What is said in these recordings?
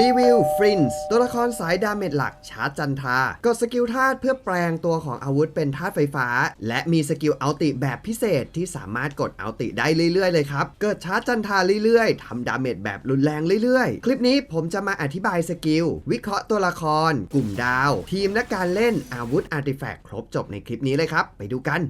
รีวิวฟรินส์ตัวละครสายดาเมจหลักชาร์จจันทรากดสกิลธาตุเพื่อแปลงตัวของอาวุธเป็นธาตุไฟฟ้า และมีสกิลเอัลติแบบพิเศษที่สามารถกดเอัลติได้เรื่อยๆเลยครับ เกิดชาร์จจันทราเรื่อยๆทำดาเมจแบบรุนแรงเรื่อยๆ คลิปนี้ผมจะมาอธิบายสกิล วิเคราะห์ตัวละคร กลุ่มดาว ทีมและการเล่นอาวุธอาร์ติแฟกต์ครบจบในคลิปนี้เลยครับ ไปดูกัน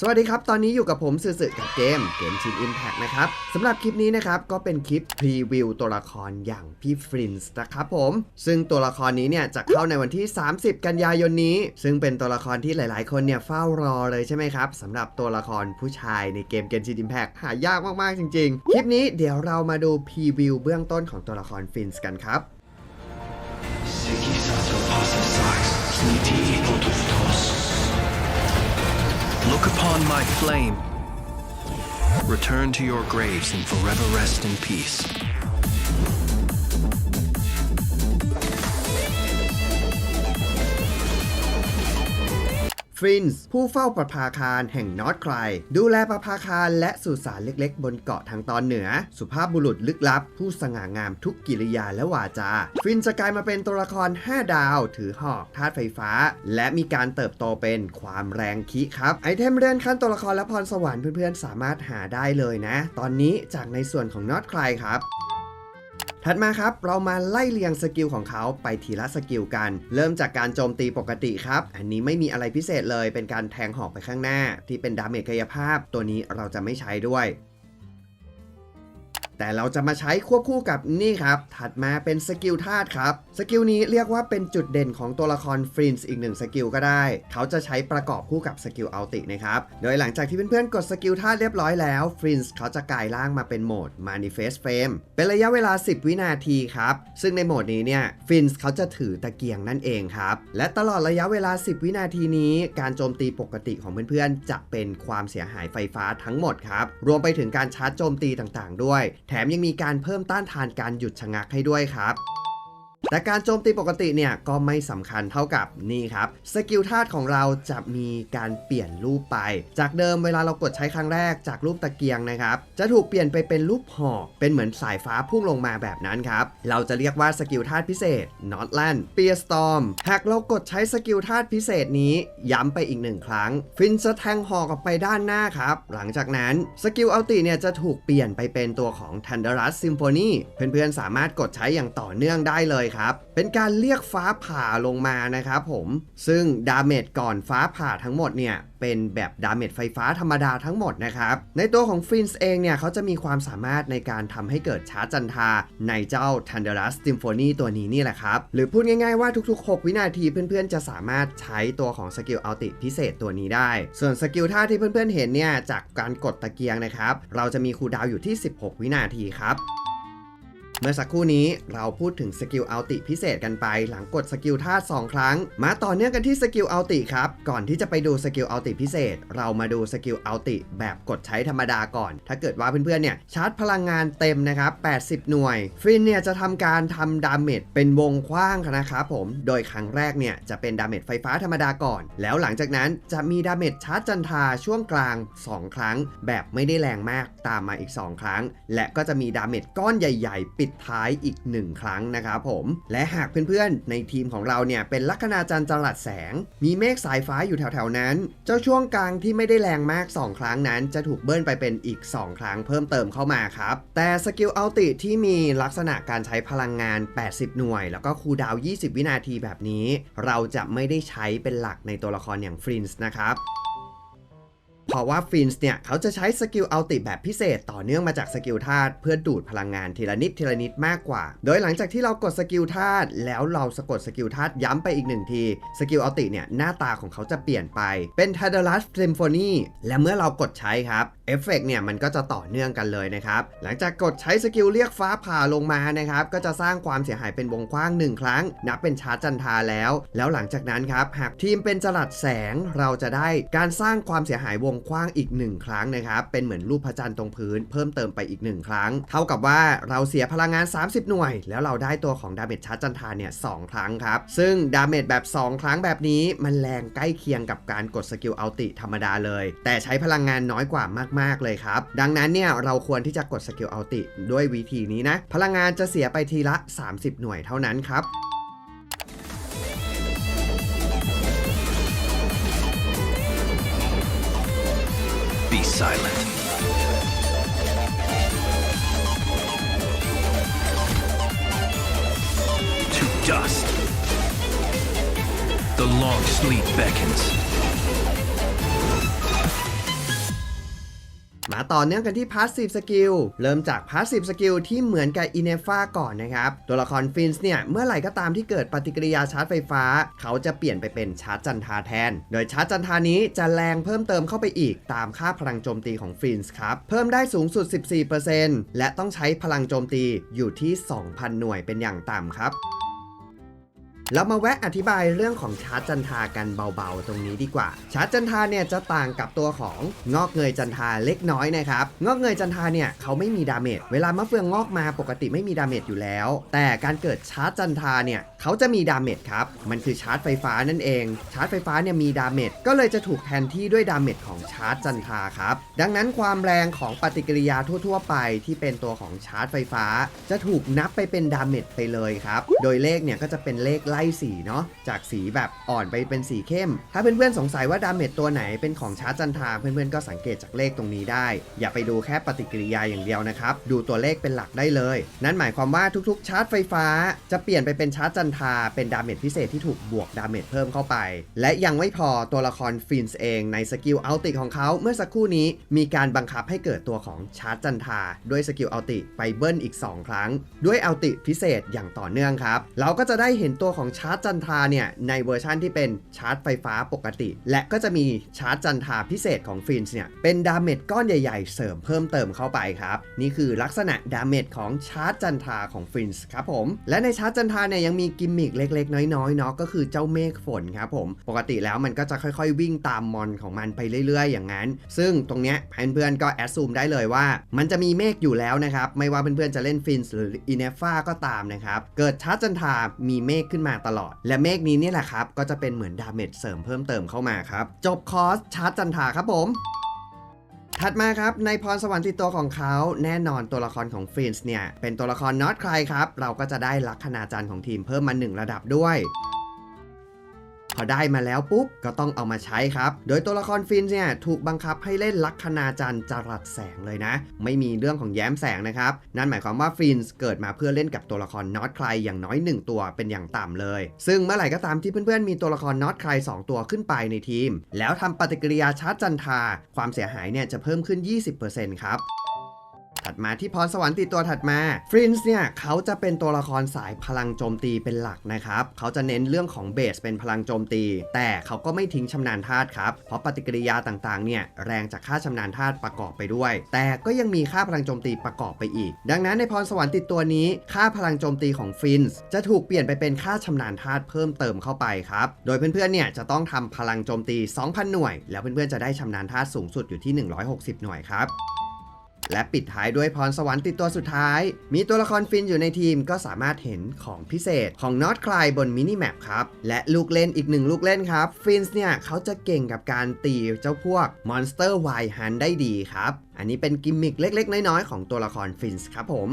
สวัสดีครับ ตอนนี้อยู่กับผมสื่อๆกับเกมเกมชินอิมแพกนะครับสำหรับคลิปนี้นะครับก็เป็นคลิปพรีวิวตัวละครอย่างพี่ฟรินส์นะครับผม ซึ่งตัวละครนี้เนี่ยจะเข้าในวันที่ 30 กันยายนนี้ ซึ่งเป็นตัวละครที่หลาย ๆ คนเนี่ยเฝ้ารอเลยใช่ไหมครับสำหรับตัวละครผู้ชายในเกมเกมชินอิมแพกหายากมาก ๆ จริง ๆ คลิปนี้เดี๋ยวเรามาดูพรีวิวเบื้องต้นของตัวละครฟรินส์กันครับ Look upon my flame. Return to your graves and forever rest in peace. ฟินส์ผู้เฝ้าประภาคารแห่งนอตไคลดูแลประภาคารและสุสานเล็กๆ บนเกาะทางตอนเหนือ สุภาพบุรุษลึกลับ ผู้สง่างามทุกกิริยาและวาจา ฟินจะกลายมาเป็นตัวละคร 5 ดาว ถือหอกธาตุไฟฟ้า และมีการเติบโตเป็นความแรงคิครับ ไอเทมเรือนขั้นตัวละครและพรสวรรค์เพื่อนๆสามารถหาได้เลยนะ ตอนนี้จากในส่วนของนอตไคลครับ ถัดมาครับ เรามาไล่เรียงสกิลของเขาไปทีละสกิลกัน เริ่มจากการโจมตีปกติครับ อันนี้ไม่มีอะไรพิเศษเลย เป็นการแทงหอกไปข้างหน้า ที่เป็นดาเมจกายภาพ ตัวนี้เราจะไม่ใช้ด้วย แต่เราจะมาใช้ควบคู่กับนี่ครับ ถัดมาเป็นสกิลธาตุครับ สกิลนี้เรียกว่าเป็นจุดเด่นของตัวละครฟรินส์อีกหนึ่งสกิลก็ได้ เขาจะใช้ประกอบคู่กับสกิลอัลตินะครับ โดยหลังจากที่เพื่อนๆ กดสกิลธาตุเรียบร้อยแล้วฟรินส์เขาจะกลายร่างมาเป็นโหมด Manifest Frame เป็นระยะเวลา 10 วินาทีครับ ซึ่งในโหมดนี้เนี่ยฟรินส์เขาจะถือตะเกียงนั่นเองครับ และตลอดระยะเวลา 10 วินาทีนี้ การโจมตีปกติของเพื่อนๆ จะเป็นความเสียหายไฟฟ้าทั้งหมดครับ รวมไปถึงการชาร์จโจมตีต่างๆ ด้วยแถมยังมีการเพิ่มต้านทานการหยุดชะงักให้ด้วยครับ แต่การโจมตีปกติเนี่ยก็ไม่สำคัญเท่ากับนี่ครับสกิลธาตุของเราจะมีการเปลี่ยนรูปไป จากเดิมเวลาเรากดใช้ครั้งแรกจากรูปตะเกียงนะครับ จะถูกเปลี่ยนไปเป็นรูปหอกเป็นเหมือนสายฟ้าพุ่งลงมาแบบนั้นครับ เราจะเรียกว่าสกิลธาตุพิเศษ Notland เปียสตอมหากเรากดใช้สกิลธาตุพิเศษนี้ย้ำไปอีกหนึ่งครั้ง ฟินจะแทงหอกออกไปด้านหน้าครับ หลังจากนั้นสกิลอัลติเนี่ยจะถูกเปลี่ยนไปเป็นตัวของ Thunderous Symphony เพื่อนๆสามารถกดใช้อย่างต่อเนื่องได้เลยครับเป็นการเรียกฟ้าผ่าลงมานะครับผม ซึ่งดาเมจก่อนฟ้าผ่าทั้งหมดเนี่ย เป็นแบบดาเมจไฟฟ้าธรรมดาทั้งหมดนะครับ ในตัวของฟินส์เองเนี่ย เขาจะมีความสามารถในการทำให้เกิดชาร์จจันทาในเจ้า Thunderous Symphony ตัวนี้นี่แหละครับ หรือพูดง่ายๆว่าทุกๆ 6 วินาทีเพื่อนๆ จะสามารถใช้ตัวของสกิลอัลติพิเศษตัวนี้ได้ ส่วนสกิลท่าที่เพื่อนๆเห็นเนี่ยจากการกดตะเกียงนะครับ เราจะมีคูลดาวอยู่ที่ 16 วินาทีครับ เมื่อสักครู่นี้เราพูดถึงสกิลอัลติพิเศษกันไป หลังกดสกิลธาตุ2ครั้ง มาต่อเนื่องกันที่สกิลอัลติครับ ก่อนที่จะไปดูสกิลอัลติพิเศษ เรามาดูสกิลอัลติแบบกดใช้ธรรมดาก่อน ถ้าเกิดว่าเพื่อนๆเนี่ยชาร์จพลังงานเต็มนะครับ 80 หน่วย ฟินเนี่ยจะทำการทำดาเมจเป็นวงกว้างนะครับผม โดยครั้งแรกเนี่ยจะเป็นดาเมจไฟฟ้าธรรมดาก่อน แล้วหลังจากนั้นจะมีดาเมจชาร์จจันทาช่วงกลาง 2 ครั้ง แบบไม่ได้แรงมากตามมาอีก 2 ครั้ง และก็จะมีดาเมจก้อนใหญ่ ๆ ปิดท้ายอีก 1 ครั้งนะครับผม และหากเพื่อนๆ ในทีมของเราเนี่ยเป็นลัคนาจันทร์จรัสแสง มีเมฆสายฟ้าอยู่แถวๆนั้น เจ้าช่วงกลางที่ไม่ได้แรงมาก 2 ครั้งนั้น จะถูกเบิ้ลไปเป็นอีก 2 ครั้งเพิ่มเติมเข้ามาครับ แต่สกิลอัลติที่มีลักษณะการใช้พลังงาน 80 หน่วย แล้วก็คูดาว 20 วินาทีแบบนี้ เราจะไม่ได้ใช้เป็นหลักในตัวละครอย่างฟรินส์นะครับ เพราะว่าฟินส์เนี่ยเขาจะใช้สกิลอัลติแบบพิเศษต่อเนื่องมาจากสกิลธาตุเพื่อดูดพลังงานทีละนิดทีละนิดมากกว่า โดยหลังจากที่เรากดสกิลธาตุแล้วเราสะกดสกิลธาตุย้ำไปอีกหนึ่งที สกิลอัลติเนี่ยหน้าตาของเขาจะเปลี่ยนไปเป็น t a d a l u s Symphony และเมื่อเรากดใช้ครับเอฟเฟกเนี่ยมันก็จะต่อเนื่องกันเลยนะครับ หลังจากกดใช้สกิลเรียกฟ้าผ่าลงมานะครับ ก็จะสร้างความเสียหายเป็นวงกว้างหนึ่งครั้ง นับเป็นชาร์จจันทาแล้ว แล้วหลังจากนั้นครับ หากทีมเป็นจลัดแสงเราจะได้การสร้างความเสียหายวงคว้างอีก 1 ครั้งนะครับ เป็นเหมือนรูปพระจันทร์ตรงพื้น เพิ่มเติมไปอีก 1 ครั้ง เท่ากับว่าเราเสียพลังงาน 30 หน่วย แล้วเราได้ตัวของดาเมจชาร์จจันทราเนี่ยสครั้งครับ ซึ่งดาเมจแบบ 2 ครั้งแบบนี้มันแรงใกล้เคียงกับการกดสกิลอัลติธรรมดาเลย แต่ใช้พลังงานน้อยกว่ามาก ๆ เลยครับ ดังนั้นเนี่ยเราควรที่จะกดสกิลอัลติด้วยวิธีนี้นะ พลังงานจะเสียไปทีละ 30 หน่วยเท่านั้นครับ Be silent. To dust. The long sleep beckons. มาต่อเนื่องกันที่ Passive Skill เริ่มจาก Passive Skill ที่เหมือนกับ i n e f a ก่อนนะครับ ตัวละครฟินส์เนี่ย เมื่อไหร่ก็ตามที่เกิดปฏิกิริยาชาร์จไฟฟ้า เขาจะเปลี่ยนไปเป็นชาร์จจันทาแทน โดยชาร์จจันทานี้จะแรงเพิ่มเติมเข้าไปอีกตามค่าพลังโจมตีของฟินส์ครับ เพิ่มได้สูงสุด 14%และต้องใช้พลังโจมตีอยู่ที่ 2,000 หน่วยเป็นอย่างต่ำครับ เรามาแวะอธิบายเรื่องของชาร์จจันทากันเบาๆ ตรงนี้ดีกว่า ชาร์จจันทาเนี่ยจะต่างกับตัวของงอกเงยจันทาเล็กน้อยนะครับ งอกเงยจันทาเนี่ยเขาไม่มีดาเมจ เวลามะเฟืองงอกมาปกติไม่มีดาเมจอยู่แล้ว แต่การเกิดชาร์จจันทาเนี่ยเขาจะมีดาเมจครับ มันคือชาร์จไฟฟ้านั่นเอง ชาร์จไฟฟ้าเนี่ยมีดาเมจ ก็เลยจะถูกแทนที่ด้วยดาเมจของชาร์จจันทาครับ ดังนั้นความแรงของปฏิกิริยาทั่ว ๆ ไปที่เป็นตัวของชาร์จไฟฟ้า จะถูกนับไปเป็นดาเมจไปเลยครับ โดยเลขเนี่ยก็จะเป็นเลขไล่สีเนาะจากสีแบบอ่อนไปเป็นสีเข้ม ถ้าเพื่อนๆสงสัยว่าดาเมจตัวไหนเป็นของชาร์จจันทราเพื่อนๆก็สังเกตจากเลขตรงนี้ได้ อย่าไปดูแค่ปฏิกิริยาอย่างเดียวนะครับ ดูตัวเลขเป็นหลักได้เลย นั่นหมายความว่าทุกๆ ชาร์จไฟฟ้า จะเปลี่ยนไปเป็นชาร์จจันทราเป็นดาเมจพิเศษที่ถูกบวกดาเมจเพิ่มเข้าไป และยังไม่พอตัวละครฟินส์เองในสกิลเอัลติของเขาเมื่อสักครู่นี้มีการบังคับให้เกิดตัวของชาร์จจันทราด้วยสกิลเอัลติไปเบิ้ลอีก 2 ครั้ง ด้วยเอัลติพิเศษอย่างต่อเนื่องครับเราก็จะได้เห็นตัวของชาร์จจันทราเนี่ยในเวอร์ชันที่เป็นชาร์จไฟฟ้าปกติ และก็จะมีชาร์จจันทราพิเศษของฟินส์เนี่ยเป็นดาเมจก้อนใหญ่ ๆ เสริมเพิ่มเติมเข้าไปครับนี่คือลักษณะดาเมจของชาร์จจันทราของฟินส์ครับผมและในชาร์จจันทราเนี่ยยังมีกิมมิคเล็ก ๆ น้อยๆเนาะก็คือเจ้าเมฆฝนครับผมปกติแล้วมันก็จะค่อยๆ วิ่งตามมอนของมันไปเรื่อย ๆ อย่างนั้น ซึ่งตรงเนี้ยเพื่อนๆก็แอดซูมได้เลยว่า มันจะมีเมฆอยู่แล้วนะครับไม่ว่าเพื่อนๆจะเล่นฟินส์หรืออินเนฟ้าก็ตามนะครับเกิดชาร์จจันทรามีเมฆขึ้นมาตลอด และเมฆนี้นี่แหละครับ ก็จะเป็นเหมือนดาเมจเสริมเพิ่มเติมเข้ามาครับ จบคอร์สชาร์จจันทาครับผมถัดมาครับ ในพรสวรรค์ติดตัวของเขาแน่นอนตัวละครของฟินส์เนี่ย เป็นตัวละครน็อตใครครับ เราก็จะได้ลัคนาจารย์ของทีมเพิ่มมา 1 ระดับด้วย พอได้มาแล้วปุ๊บก็ต้องเอามาใช้ครับ โดยตัวละครฟินส์เนี่ยถูกบังคับให้เล่นลัคนาจันทร์จรัสแสงเลยนะ ไม่มีเรื่องของแย้มแสงนะครับ นั่นหมายความว่าฟินส์เกิดมาเพื่อเล่นกับตัวละครน็อตใครอย่างน้อย 1 ตัวเป็นอย่างต่ำเลย ซึ่งเมื่อไหร่ก็ตามที่เพื่อนๆมีตัวละครน็อตใคร2 ตัวขึ้นไปในทีม แล้วทำปฏิกิริยาชาร์จจันทราความเสียหายเนี่ยจะเพิ่มขึ้น 20%ครับ ถัดมาที่พรสวรรค์ติดตัวถัดมาฟรินส์เนี่ยเขาจะเป็นตัวละครสายพลังโจมตีเป็นหลักนะครับเขาจะเน้นเรื่องของเบสเป็นพลังโจมตี แต่เขาก็ไม่ทิ้งชำนาญธาตุครับ เพราะปฏิกิริยาต่างๆเนี่ยแรงจากค่าชำนาญธาตุประกอบไปด้วย แต่ก็ยังมีค่าพลังโจมตีประกอบไปอีก ดังนั้นในพรสวรรค์ติดตัวนี้ ค่าพลังโจมตีของฟินส์จะถูกเปลี่ยนไปเป็นค่าชำนาญธาตุเพิ่มเติมเข้าไปครับ โดยเพื่อนๆเนี่ยจะต้องทำพลังโจมตี 2,000 หน่วย แล้วเพื่อนๆจะได้ชำนาญธาตุสูงสุดอยู่ที่ 160 หน่วยครับ และปิดท้ายด้วยพรสวรรค์ติดตัวสุดท้าย มีตัวละครฟินอยู่ในทีมก็สามารถเห็นของพิเศษของนอตคลายบนมินิแมปครับ และลูกเล่นอีกหนึ่งลูกเล่นครับฟินส์เนี่ยเขาจะเก่งกับการตีเจ้าพวกมอนสเตอร์ไวฮันได้ดีครับ อันนี้เป็นกิมมิคเล็กๆ น้อยๆ ของตัวละครฟินส์ครับผม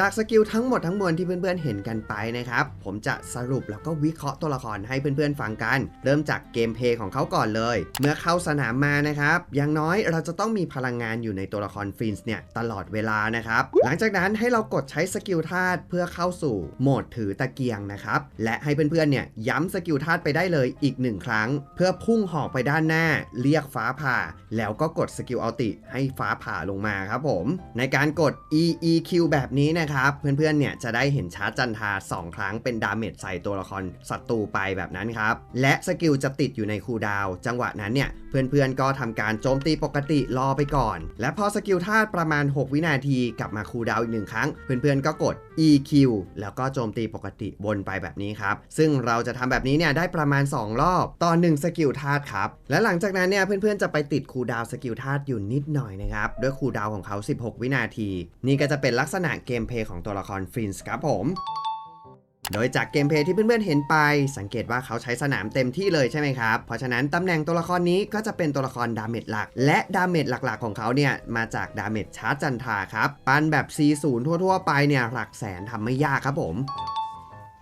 จากสกิลทั้งหมดทั้งมวลที่เพื่อนๆเห็นกันไปนะครับ ผมจะสรุปแล้วก็วิเคราะห์ตัวละครให้เพื่อนๆฟังกัน เริ่มจากเกมเพย์ของเขาก่อนเลย เมื่อเข้าสนามมานะครับอย่างน้อยเราจะต้องมีพลังงานอยู่ในตัวละครฟินส์เนี่ยตลอดเวลานะครับ หลังจากนั้นให้เรากดใช้สกิลธาตุเพื่อเข้าสู่โหมดถือตะเกียงนะครับ และให้เพื่อนๆเนี่ยย้ำสกิลธาตุไปได้เลยอีกหนึ่งครั้ง เพื่อพุ่งหอกไปด้านหน้า เรียกฟ้าผ่า แล้วก็กดสกิลอัลติให้ฟ้าผ่าลงมาครับผม ในการกด EEQ แบบนี้นะนะครับเพื่อนๆเนี่ยจะได้เห็นชาร์จจันทา 2 ครั้งเป็นดาเมจใส่ตัวละครศัตรูไปแบบนั้นครับ และสกิลจะติดอยู่ในคูดาว จังหวะนั้นเนี่ยเพื่อนๆก็ทำการโจมตีปกติรอไปก่อน และพอสกิลธาตุประมาณ 6 วินาทีกลับมาคูดาวอีกหนึ่งครั้ง เพื่อนๆก็กด EQ แล้วก็โจมตีปกติวนไปแบบนี้ครับ ซึ่งเราจะทำแบบนี้เนี่ยได้ประมาณ 2 รอบต่อ1สกิลธาตุครับ และหลังจากนั้นเนี่ยเพื่อนๆจะไปติดคูดาวสกิลธาตุอยู่นิดหน่อยนะครับด้วยคูดาวของเขา 16 วินาที นี่ก็จะเป็นลักษณะเกมเพลย์ของตัวละครฟินส์ครับผม โดยจากเกมเพย์ที่เพื่อนๆเห็นไป สังเกตว่าเขาใช้สนามเต็มที่เลยใช่ไหมครับ เพราะฉะนั้นตำแหน่งตัวละครนี้ก็จะเป็นตัวละครดาเมจหลัก และดาเมจหลักๆ ของเขาเนี่ยมาจากดาเมจชาร์จจันทาครับ ปันแบบ C0 ทั่วๆ ไปเนี่ยหลักแสนทำไม่ยากครับผม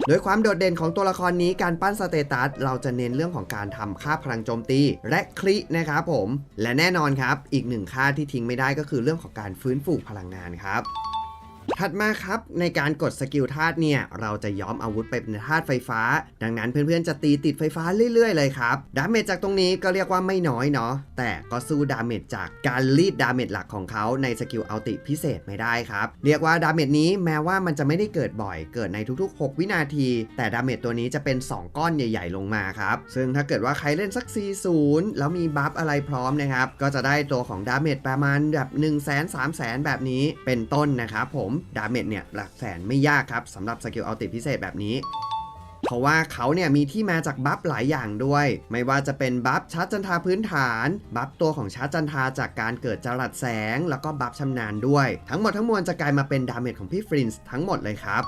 โดยความโดดเด่นของตัวละครนี้การปั้นสเตตัสเราจะเน้นเรื่องของการทำค่าพลังโจมตี และคลินะครับผม และแน่นอนครับ อีกหนึ่งค่าที่ทิ้งไม่ได้ก็คือเรื่องของการฟื้นฟูพลังงานครับ ถัดมาครับ ในการกดสกิลธาตุเนี่ย เราจะย้อมอาวุธไปเป็นธาตุไฟฟ้า ดังนั้นเพื่อนๆจะตีติดไฟฟ้าเรื่อยๆ เลยครับ ดาเมจจากตรงนี้ก็เรียกว่าไม่น้อยเนาะแต่ก็สู้ดาเมจจากการรีดดาเมจหลักของเขาในสกิลอัลติพิเศษไม่ได้ครับ เรียกว่าดาเมจนี้แม้ว่ามันจะไม่ได้เกิดบ่อย เกิดในทุกๆ 6 วินาที แต่ดาเมจตัวนี้จะเป็น 2 ก้อนใหญ่ ๆ ลงมาครับซึ่งถ้าเกิดว่าใครเล่นสัก 40 แล้วมีบัฟอะไรพร้อมนะครับก็จะได้ตัวของดาเมจประมาณแบบ 1 0 0 0 0 0 3 0 0 0 0 แบบนี้เป็นต้นนะครับผมดาเมจเนี่ยหลักแสนไม่ยากครับสำหรับสกิลอัลติพิเศษแบบนี้ เพราะว่าเขาเนี่ยมีที่มาจากบัฟหลายอย่างด้วย ไม่ว่าจะเป็นบัฟชาร์จจันทาพื้นฐาน บัฟตัวของชาร์จจันทาจากการเกิดจรัสแสง แล้วก็บัฟชำนาญด้วย ทั้งหมดทั้งมวลจะกลายมาเป็นดาเมจของพี่ฟรินส์ทั้งหมดเลยครับ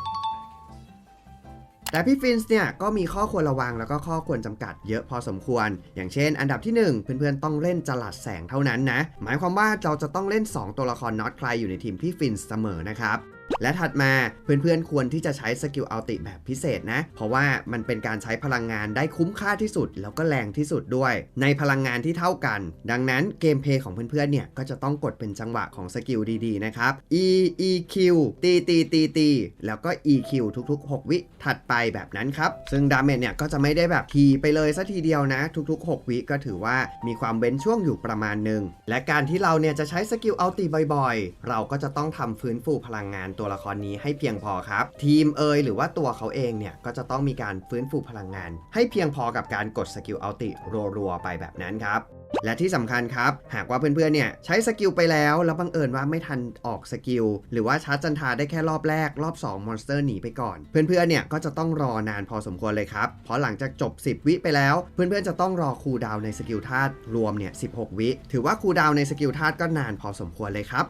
แต่พี่ฟินส์เนี่ยก็มีข้อควรระวังแล้วก็ข้อควรจำกัดเยอะพอสมควร อย่างเช่น อันดับที่ 1 เพื่อนๆต้องเล่นจลัดแสงเท่านั้นนะ หมายความว่าเราจะต้องเล่น 2 ตัวละครน็อตใครอยู่ในทีมพี่ฟินส์เสมอนะครับ และถัดมาเพื่อนๆควรที่จะใช้สกิลอัลติแบบพิเศษนะ เพราะว่ามันเป็นการใช้พลังงานได้คุ้มค่าที่สุด แล้วก็แรงที่สุดด้วย ในพลังงานที่เท่ากัน ดังนั้นเกมเพย์ของเพื่อนๆเนี่ยก็จะต้องกดเป็นจังหวะของสกิลดีๆนะครับ E E Q ตีตีตีตีแล้วก็ E Q ทุก ๆ 6 วิถัดไปแบบนั้นครับ ซึ่งดาเมจเนี่ยก็จะไม่ได้แบบทีไปเลยซะทีเดียวนะ ทุก ๆ 6 วิก็ถือว่ามีความเว้นช่วงอยู่ประมาณหนึ่งและการที่เราเนี่ยจะใช้สกิลอัลติบ่อยๆ เราก็จะต้องทำฟื้นฟูพลังงานตัวตัวละครนี้ให้เพียงพอครับ ทีมเอยหรือว่าตัวเขาเองเนี่ยก็จะต้องมีการฟื้นฟูพลังงาน ให้เพียงพอกับการกดสกิลอัลติรัวๆไปแบบนั้นครับและที่สำคัญครับ หากว่าเพื่อนๆ เนี่ยใช้สกิลไปแล้ว แล้วบังเอิญว่าไม่ทันออกสกิล หรือว่าชาร์จจันทราได้แค่รอบแรก รอบ 2 มอนสเตอร์หนีไปก่อน เพื่อนๆ เนี่ยก็จะต้องรอนานพอสมควรเลยครับ เพราะหลังจากจบ 10 วิไปแล้ว เพื่อนๆ จะต้องรอคูลดาวในสกิลธาตุรวมเนี่ย 16 วิ ถือว่าคูลดาวในสกิลธาตุก็นานพอสมควรเลยครับ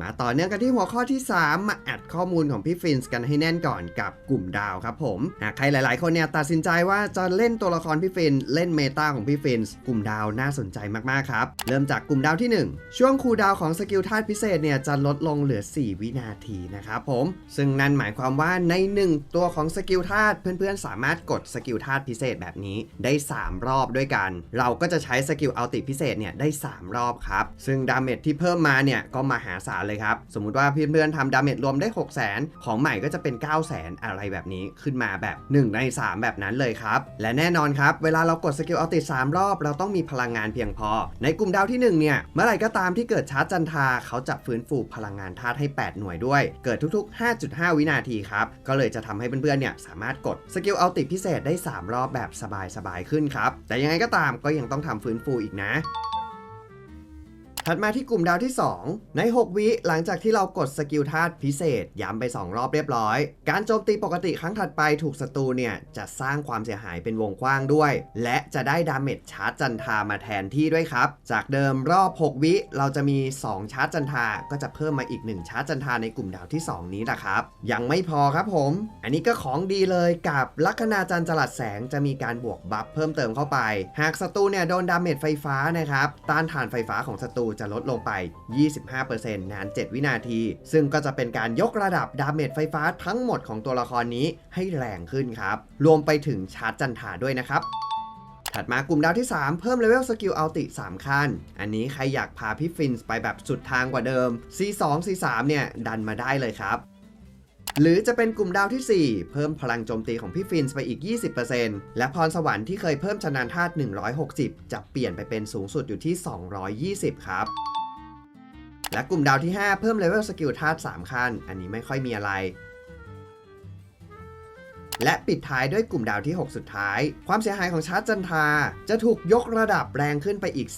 มาต่อเนื่องกันที่หัวข้อที่ 3 มาอัดข้อมูลของพี่ฟินส์กันให้แน่นก่อนกับกลุ่มดาวครับผมหากใครหลาย ๆ คนเนี่ยตัดสินใจว่าจะเล่นตัวละครพี่ฟินเล่นเมตาของพี่ฟินส์กลุ่มดาวน่าสนใจมาก ๆ ครับ เริ่มจากกลุ่มดาวที่ 1 ช่วงคูดาวของสกิลธาตุพิเศษเนี่ยจะลดลงเหลือ 4 วินาทีนะครับผม ซึ่งนั่นหมายความว่าใน 1 ตัวของสกิลธาตุเพื่อน ๆ สามารถกดสกิลธาตุพิเศษแบบนี้ได้ 3 รอบด้วยกัน เราก็จะใช้สกิลอัลติพิเศษเนี่ยได้ 3 รอบครับ ซึ่งดาเมจที่เพิ่มมาเนี่ยก็มหาศาลเลยครับ สมมุติว่าเพื่อนๆทำดาเมจรวมได้ 6 0 0 0 0 0 ของใหม่ก็จะเป็น 9 0 0 0 0 0 อะไรแบบนี้ขึ้นมาแบบ 1 ใน 3 แบบนั้นเลยครับ และแน่นอนครับ เวลาเรากดสกิลอัลติด 3 รอบ เราต้องมีพลังงานเพียงพอ ในกลุ่มดาวที่ 1 เนี่ย เมื่อไหร่ก็ตามที่เกิดชาร์จจันทาเขาจะฟื้นฟูพลังงานธาตุให้ 8 หน่วยด้วย เกิดทุกๆ 5.5 วินาทีครับก็เลยจะทำให้เพื่อนๆเนี่ยสามารถกดสกิลอัลติดพิเศษได้ 3 รอบแบบสบายๆขึ้นครับแต่ยังไงก็ตามก็ยังต้องทำฟื้นฟูอีกนะ ถัดมาที่กลุ่มดาวที่ 2 ใน 6 วิหลังจากที่เรากดสกิลธาตุพิเศษ ย้ำไป 2 รอบเรียบร้อย การโจมตีปกติครั้งถัดไปถูกศัตรูเนี่ยจะสร้างความเสียหายเป็นวงกว้างด้วย และจะได้ดาเมจชาร์จจันทามาแทนที่ด้วยครับ จากเดิมรอบ 6 วิเราจะมี 2 ชาร์จจันทา ก็จะเพิ่มมาอีก 1 ชาร์จจันทาในกลุ่มดาวที่ 2 นี้แหละครับ ยังไม่พอครับผม อันนี้ก็ของดีเลยกับลัคนาจันทร์จลัดแสงจะมีการบวกบัฟเพิ่มเติมเข้าไป หากศัตรูเนี่ยโดนดาเมจไฟฟ้านะครับต้านทานไฟฟ้าของศัตรูจะลดลงไป 25%นาน 7 วินาที ซึ่งก็จะเป็นการยกระดับดาเมจไฟฟ้าทั้งหมดของตัวละครนี้ให้แรงขึ้นครับ รวมไปถึงชาร์จจันทาด้วยนะครับถัดมากลุ่มดาวที่ 3 เพิ่มเลเวลสกิลอัลติ 3 ขั้น อันนี้ใครอยากพาพี่ฟินส์ไปแบบสุดทางกว่าเดิม C2 C3 เนี่ย ดันมาได้เลยครับ หรือจะเป็นกลุ่มดาวที่ 4 เพิ่มพลังโจมตีของพี่ฟินส์ไปอีก 20%และพรสวรรค์ที่เคยเพิ่มชนานธาตุ 160 จะเปลี่ยนไปเป็นสูงสุดอยู่ที่ 220 ครับและกลุ่มดาวที่ 5 เพิ่มเลเวลสกิลธาตุ3ขั้น อันนี้ไม่ค่อยมีอะไร และปิดท้ายด้วยกลุ่มดาวที่ 6 สุดท้าย ความเสียหายของชาร์จจันทราจะถูกยกระดับแรงขึ้นไปอีก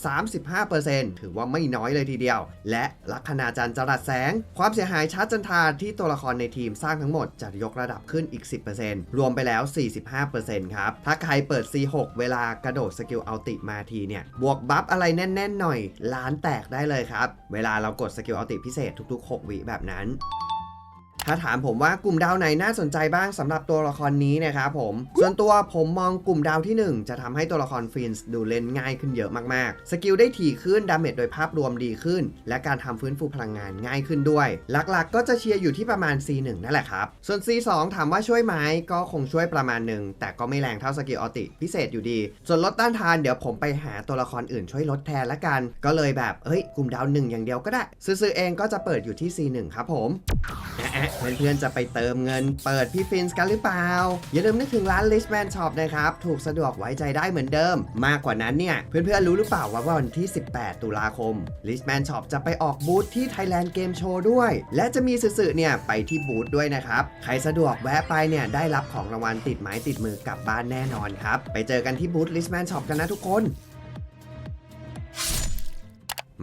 35%ถือว่าไม่น้อยเลยทีเดียว และลัคนาจันทร์จรัสแสง ความเสียหายชาร์จจันทราที่ตัวละครในทีมสร้างทั้งหมดจะยกระดับขึ้นอีก 10%รวมไปแล้ว 45%ครับ ถ้าใครเปิด C6 เวลากระโดดสกิลอัลติมาทีเนี่ย บวกบัฟอะไรแน่น ๆ หน่อยล้านแตกได้เลยครับ เวลาเรากดสกิลอัลติพิเศษทุก ๆ 6 วิแบบนั้น ถ้าถามผมว่ากลุ่มดาวไหนน่าสนใจบ้างสำหรับตัวละครนี้นะครับผม ส่วนตัวผมมองกลุ่มดาวที่ 1 จะทำให้ตัวละครฟินส์ดูเล่นง่ายขึ้นเยอะมากๆ สกิลได้ถี่ขึ้น ดาเมจโดยภาพรวมดีขึ้น และการทำฟื้นฟูพลังงานง่ายขึ้นด้วย หลักๆ ก็จะเชียร์อยู่ที่ประมาณ C1 นั่นแหละครับ ส่วน C2 ถามว่าช่วยไหมก็คงช่วยประมาณหนึ่งแต่ก็ไม่แรงเท่าสกิลออติ พิเศษอยู่ดี ส่วนลดต้านทานเดี๋ยวผมไปหาตัวละครอื่นช่วยลดแทนละกัน ก็เลยแบบเฮ้ยกลุ่มดาวหนึ่งอย่างเดียวก็ได้ซื้อเองก็จะเปิดอยู่ที่ C1 ครับผมเพื่อนๆจะไปเติมเงินเปิดพี่ฟินส์กันหรือเปล่า อย่าลืมนึกถึงร้าน Listman Shop นะครับ ถูกสะดวกไว้ใจได้เหมือนเดิม มากกว่านั้นเนี่ย เพื่อนๆรู้หรือเปล่าว่าวันที่ 18 ตุลาคม Listman Shop จะไปออกบูธที่ Thailand Game Show ด้วย และจะมีสื่อๆเนี่ยไปที่บูธด้วยนะครับ ใครสะดวกแวะไปเนี่ยได้รับของรางวัลติดไม้ติดมือกลับบ้านแน่นอนครับ ไปเจอกันที่บูธ Listman Shop กันนะทุกคน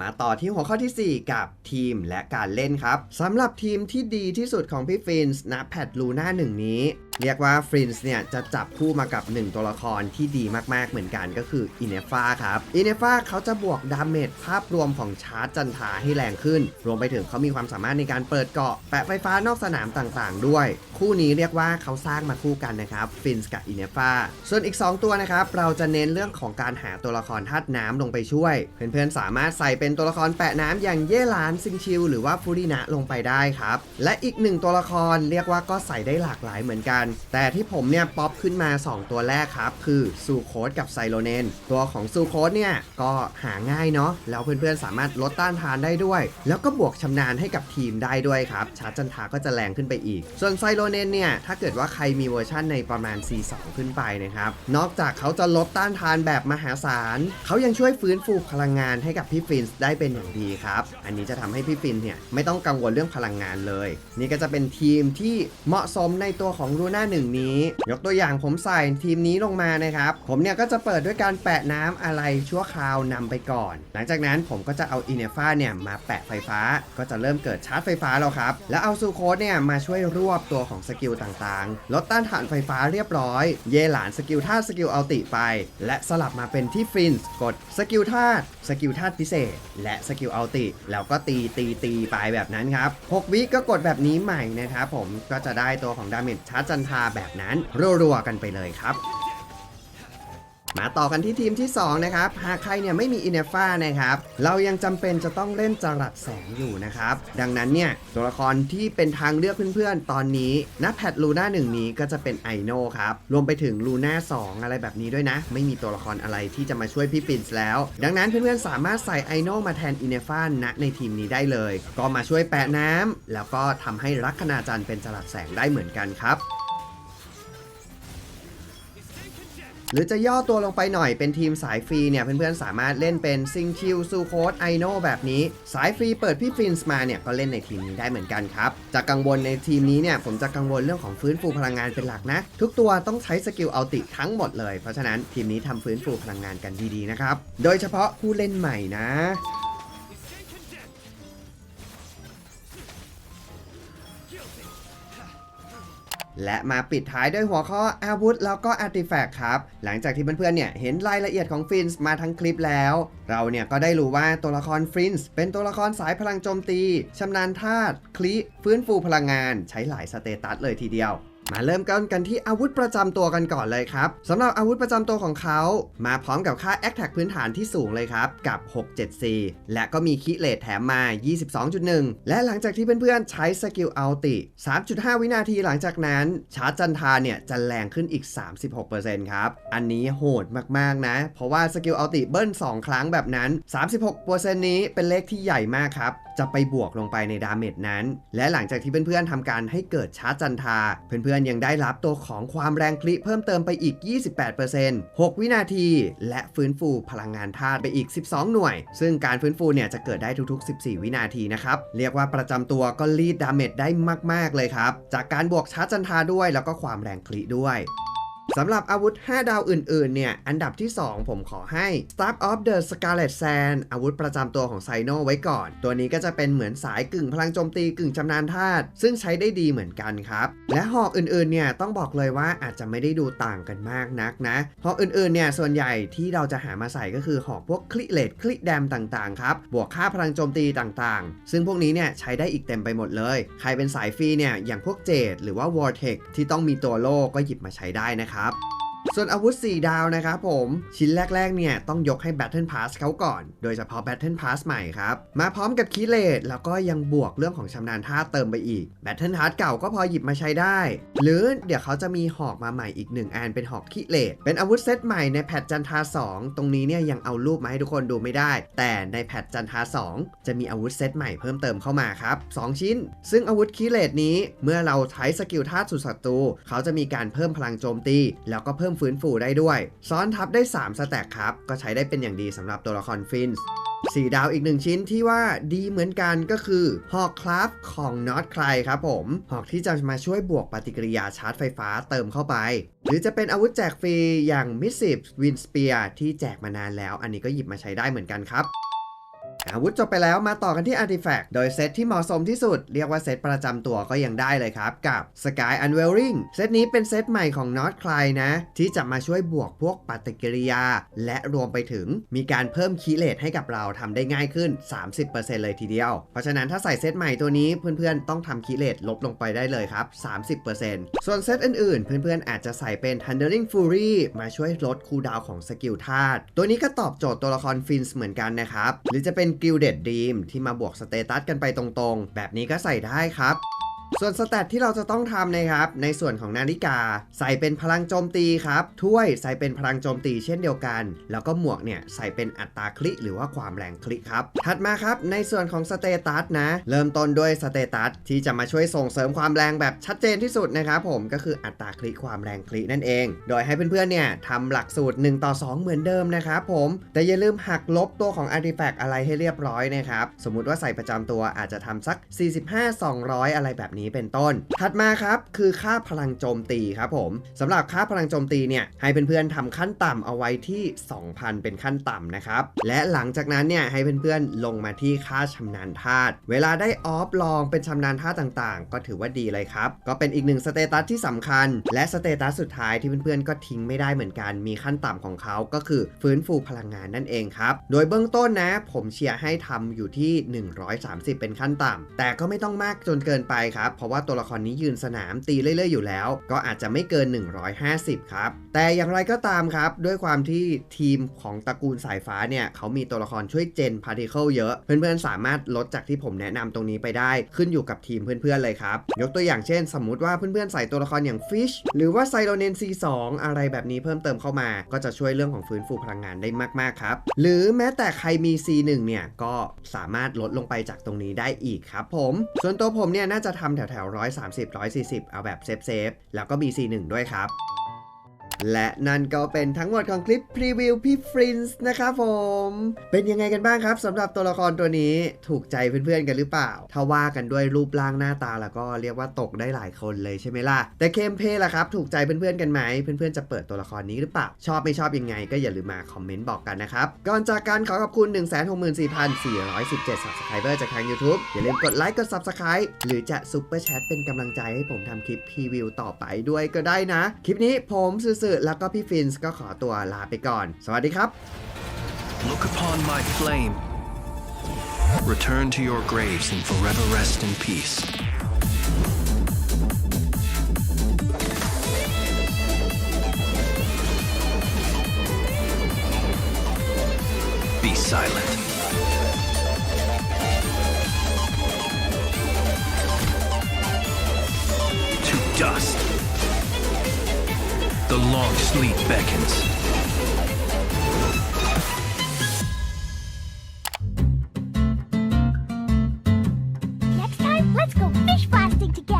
มาต่อที่หัวข้อทีสี่ 4 กับทีมและการเล่นครับสำหรับทีมที่ดีที่สุดของพี่ฟินส์ณแพทลูน่าหนึ่งนี้เรียกว่าฟรินส์เนี่ยจะจับคู่มากับ 1 ตัวละครที่ดีมากๆเหมือนกันก็คืออินเนฟาครับอินเนฟาเขาจะบวกดาเมจภาพรวมของชาร์จจันทาให้แรงขึ้น รวมไปถึงเขามีความสามารถในการเปิดเกาะ แปะไฟฟ้านอกสนามต่างๆ ด้วย คู่นี้เรียกว่าเขาสร้างมาคู่กันนะครับฟรินส์กับอินเนฟาส่วนอีก 2 ตัวนะครับเราจะเน้นเรื่องของการหาตัวละครธาตุน้ำลงไปช่วย เพื่อนๆสามารถใส่เป็นตัวละครแปะน้ำอย่างเย่หลานซิงชิวหรือว่าฟูรินะลงไปได้ครับและอีกหนึ่งตัวละครเรียกว่าก็ใส่ได้หลากหลายเหมือนกันแต่ที่ผมเนี่ยป๊อปขึ้นมา 2 ตัวแรกครับ คือซูโคสกับไซโลเนนตัวของซูโคสเนี่ยก็หาง่ายเนาะแล้วเพื่อนๆสามารถลดต้านทานได้ด้วย แล้วก็บวกชำนาญให้กับทีมได้ด้วยครับชาร์จันทาก็จะแรงขึ้นไปอีก ส่วนไซโลเนนเนี่ยถ้าเกิดว่าใครมีเวอร์ชั่นในประมาณ C2 ขึ้นไปนะครับนอกจากเขาจะลดต้านทานแบบมหาศาลเขายังช่วยฟื้นฟูพลังงานให้กับพี่ฟินส์ได้เป็นอย่างดีครับอันนี้จะทำให้พี่ฟินเนี่ยไม่ต้องกังวลเรื่องพลังงานเลย นี่ก็จะเป็นทีมที่เหมาะสมในตัวของรูนาหนึ่งนี้ ยกตัวอย่างผมใส่ทีมนี้ลงมานะครับ ผมเนี่ยก็จะเปิดด้วยการแปะน้ำอะไรชั่วคราวนำไปก่อน หลังจากนั้นผมก็จะเอาอินเนฟ้าเนี่ยมาแปะไฟฟ้า ก็จะเริ่มเกิดชาร์จไฟฟ้าแล้วครับ แล้วเอาซูโคสเนี่ยมาช่วยรวบตัวของสกิลต่างๆ ลดต้านทานไฟฟ้าเรียบร้อย เยหลานสกิลธาตุสกิลเอัลติไป และสลับมาเป็นที่ฟินส์กดสกิลธาตุสกิลธาตุพิเศษ และสกิลเอัลติแล้วก็ตีตีตีไปแบบนั้นครับ6วิก็กดแบบนี้ใหม่นะครับผมก็จะได้ตัวของดาเมจชาร์จจันทราแบบนั้นรัวๆกันไปเลยครับมาต่อกันที่ทีมที่ 2 นะครับ หากใครเนี่ยไม่มีอินเนฟ้านะครับ เรายังจำเป็นจะต้องเล่นจรัสแสงอยู่นะครับ ดังนั้นเนี่ย ตัวละครที่เป็นทางเลือกเพื่อนๆ ตอนนี้ณแพทลูน่าหนึ่งนี้ก็จะเป็นไอโนครับ รวมไปถึงลูน่า2อะไรแบบนี้ด้วยนะ ไม่มีตัวละครอะไรที่จะมาช่วยพี่ปินส์แล้ว ดังนั้นเพื่อนๆ สามารถใส่ไอโนมาแทนอินเนฟ้าณในทีมนี้ได้เลย ก็มาช่วยแปะน้ำแล้วก็ทำให้ลัคนาจันเป็นจรัสแสงได้เหมือนกันครับ หรือจะย่อตัวลงไปหน่อยเป็นทีมสายฟรีเนี่ยเพื่อนๆสามารถเล่นเป็นซิงคิวซูโคสไอโนแบบนี้ สายฟรีเปิดพี่ฟินส์มาเนี่ยก็เล่นในทีมนี้ได้เหมือนกันครับจะกกังวลในทีมนี้เนี่ยผมจะกังวลเรื่องของฟื้นฟูพลังงานเป็นหลักนะ ทุกตัวต้องใช้สกิลเอาติทั้งหมดเลย เพราะฉะนั้นทีมนี้ทำฟื้นฟูพลังงานกันดีๆนะครับโดยเฉพาะผู้เล่นใหม่นะ และมาปิดท้ายด้วยหัวข้ออาวุธแล้วก็อาร์ติแฟกต์ครับ หลังจากที่เพื่อนๆเนี่ยเห็นรายละเอียดของฟินส์มาทั้งคลิปแล้ว เราเนี่ยก็ได้รู้ว่าตัวละครฟินส์เป็นตัวละครสายพลังโจมตีชำนาญธาตุคลิฟื้นฟูพลังงาน ใช้หลายสเตตัสเลยทีเดียว มาเริ่มกันกันที่อาวุธประจำตัวกันก่อนเลยครับสำหรับอาวุธประจำตัวของเขา มาพร้อมกับค่า a t t a c k พื้นฐานที่สูงเลยครับ กับ 674 และก็มีคิเลตแถมมา 22.1 และหลังจากที่เพื่อนๆใช้สกิลอัลติ 3.5 วินาทีหลังจากนั้นชาร์จจันทราเนี่ยจะแรงขึ้นอีก 36%ครับ อันนี้โหดมากๆนะ เพราะว่าสกิลอัลติเบิ้ล2 ครั้งแบบนั้น 36%นี้เป็นเลขที่ใหญ่มากครับจะไปบวกลงไปในดาเมจนั้น และหลังจากที่เพื่อนๆทำการให้เกิดชาร์จจันทา เพื่อนๆยังได้รับตัวของความแรงคลิเพิ่มเติมไปอีก 28% 6 วินาที และฟื้นฟูพลังงานธาตุไปอีก 12 หน่วย ซึ่งการฟื้นฟูเนี่ยจะเกิดได้ทุกๆ 14 วินาทีนะครับ เรียกว่าประจำตัวก็รีดดาเมจได้มาก ๆ เลยครับ จากการบวกชาร์จจันทาด้วยแล้วก็ความแรงคลิด้วย สำหรับอาวุธ 5 ดาวอื่นๆ เนี่ย อันดับที่ 2 ผมขอให้ Staff of the Scarlet Sand อาวุธประจำตัวของไซโนไว้ก่อน ตัวนี้ก็จะเป็นเหมือนสายกึ่งพลังโจมตีกึ่งชำนาญธาตุซึ่งใช้ได้ดีเหมือนกันครับ และหอกอื่นๆ เนี่ย ต้องบอกเลยว่าอาจจะไม่ได้ดูต่างกันมากนักนะหอกอื่นๆ เนี่ย ส่วนใหญ่ที่เราจะหามาใส่ก็คือหอกพวกคลิเลตคลิแดมต่างๆ ครับ บวกค่าพลังโจมตีต่างๆ ซึ่งพวกนี้เนี่ยใช้ได้อีกเต็มไปหมดเลย ใครเป็นสายฟรีเนี่ยอย่างพวกเจดหรือว่า Vortex ที่ต้องมีตัวโล่ก็หยิบมาใช้ได้นะครับครับ ส่วนอาวุธ 4 ดาวนะครับผม ชิ้นแรก ๆ เนี่ย ต้องยกให้ Battle Pass เขาก่อน โดยเฉพาะ Battle Pass ใหม่ครับ มาพร้อมกับคีเลตแล้วก็ยังบวกเรื่องของชำนาญท่าเติมไปอีก Battle Pass เก่าก็พอหยิบมาใช้ได้ หรือเดี๋ยวเขาจะมีหอกมาใหม่อีก1อันเป็นหอกคีเลตเป็นอาวุธเซตใหม่ในแพทจันทา 2 ตรงนี้เนี่ยยังเอารูปมาให้ทุกคนดูไม่ได้ แต่ในแพทจันทา 2 จะมีอาวุธเซตใหม่เพิ่มเติมเข้ามาครับ2ชิ้น ซึ่งอาวุธคีเลตนี้เมื่อเราใช้สกิลธาสุดศัตรูเขาจะมีการเพิ่มพลังโจมตี แล้วก็เพิ่มฟื้นฟูได้ด้วย ซ้อนทับได้ 3 สแต็กครับ ก็ใช้ได้เป็นอย่างดีสำหรับตัวละครฟินส์สี่ดาวอีกหนึ่งชิ้นที่ว่าดีเหมือนกันก็คือหอกคราฟของน็อตใครครับผมหอกที่จะมาช่วยบวกปฏิกิริยาชาร์จไฟฟ้าเติมเข้าไป หรือจะเป็นอาวุธแจกฟรีอย่างมิสซิฟวินสเปียที่แจกมานานแล้ว อันนี้ก็หยิบมาใช้ได้เหมือนกันครับ อาวุธจบไปแล้วมาต่อกันที่ Artifact โดยเซตที่เหมาะสมที่สุด เรียกว่าเซตประจำตัวก็ยังได้เลยครับ กับ Sky Unwelling เซตนี้เป็นเซตใหม่ของ Not c l y นะ ที่จะมาช่วยบวกพวกปฏิกิริยา และรวมไปถึงมีการเพิ่มคีเลตให้กับเราทำได้ง่ายขึ้น 30%เลยทีเดียว เพราะฉะนั้นถ้าใส่เซตใหม่ตัวนี้เพื่อนๆ ต้องทำคีเลตลบลงไปได้เลยครับ 30%ส่วนเซตอื่นๆ เพื่อนๆ อาจจะใส่เป็น Thundering Fury มาช่วยลดคูลดาวของสกิลธาตุตัวนี้ก็ตอบโจทย์ตัวละครฟินส์เหมือนกันนะครับหรือจะเป็น Gilded Dream ที่มาบวกสเตตัสกันไปตรงๆ แบบนี้ก็ใส่ได้ครับ ส่วนสแตทที่เราจะต้องทำนะครับ ในส่วนของนาฬิกา ใส่เป็นพลังโจมตีครับถ้วยใส่เป็นพลังโจมตีเช่นเดียวกัน แล้วก็หมวกเนี่ยใส่เป็นอัตราคลิหรือว่าความแรงคลิครับ ถัดมาครับในส่วนของสเตตัสนะ เริ่มต้นด้วยสเตตัสที่จะมาช่วยส่งเสริมความแรงแบบชัดเจนที่สุดนะครับผมก็คืออัตราคลิความแรงคลินั่นเอง โดยให้เพื่อนๆเนี่ยทำหลักสูตร1ต่อ2 เหมือนเดิมนะครับผมแต่อย่าลืมหักลบตัวของ Artifact อะไรให้เรียบร้อยนะครับสมมุติว่าใส่ประจำตัวอาจจะทำสัก 45 200 อะไรแบบนี้เป็นต้น ถัดมาครับคือค่าพลังโจมตีครับผมสำหรับค่าพลังโจมตีเนี่ยให้เพื่อนๆทำขั้นต่ำเอาไว้ที่ 2,000 เป็นขั้นต่ำนะครับและหลังจากนั้นเนี่ยให้เพื่อนๆลงมาที่ค่าชำนาญธาตุเวลาได้ออฟลองเป็นชำนาญธาตุต่างๆ ก็ถือว่าดีเลยครับ ก็เป็นอีกหนึ่งสเตตัสที่สำคัญ และสเตตัสสุดท้ายที่เพื่อนๆก็ทิ้งไม่ได้เหมือนกันมีขั้นต่ำของเขาก็คือฟื้นฟูพลังงานนั่นเองครับโดยเบื้องต้นนะ ผมเชียร์ให้ทำอยู่ที่ 130 เป็นขั้นต่ำแต่ก็ไม่ต้องมากจนเกินไปครับเพราะว่าตัวละครนี้ยืนสนามตีเรื่อยๆอยู่แล้ว ก็อาจจะไม่เกิน 150 ครับ แต่อย่างไรก็ตามครับ ด้วยความที่ทีมของตระกูลสายฟ้าเนี่ยเขามีตัวละครช่วยเจนพาร์ติเคิลเยอะ เพื่อนๆ สามารถลดจากที่ผมแนะนำตรงนี้ไปได้ ขึ้นอยู่กับทีมเพื่อนๆเลยครับ ยกตัวอย่างเช่น สมมุติว่าเพื่อนๆใส่ตัวละครอย่างฟิชหรือว่าไซโลเนน C2 อะไรแบบนี้เพิ่มเติมเข้ามา ก็จะช่วยเรื่องของฟื้นฟูพลังงานได้มากๆครับหรือแม้แต่ใครมี C1 เนี่ยก็สามารถลดลงไปจากตรงนี้ได้อีกครับผม ส่วนตัวผมเนี่ยน่าจะทำแถวๆ130 140 เอาแบบเซฟๆแล้วก็มี C1 ด้วยครับ และนั่นก็เป็นทั้งหมดของคลิปพรีวิวพี่ฟรินส์นะครับผม เป็นยังไงกันบ้างครับสำหรับตัวละครตัวนี้ถูกใจเพื่อนๆกันหรือเปล่า ถ้าว่ากันด้วยรูปร่างหน้าตาแล้วก็เรียกว่าตกได้หลายคนเลยใช่ไหมล่ะ แต่เคมเพล่ะครับ ถูกใจเพื่อนๆกันไหม เพื่อนๆจะเปิดตัวละครนี้หรือเปล่า ชอบไม่ชอบยังไงก็อย่าลืมมาคอมเมนต์บอกกันนะครับ ก่อนจากกันขอขอบคุณ 164,417 subscriber จากทาง YouTube อย่าลืมกดไลค์กด subscribe หรือจะซุปเปอร์แชทเป็นกำลังใจให้ผมทำคลิปพรีวิวต่อไปด้วยก็ได้นะ คลิปนี้ผมสื่อแล้วก็พี่ฟินส์ก็ขอตัวลาไปก่อน สวัสดีครับ Look upon my flame. Return to your graves and forever rest in peace. Be silent. The long sleep beckons. Next time, let's go fish blasting together.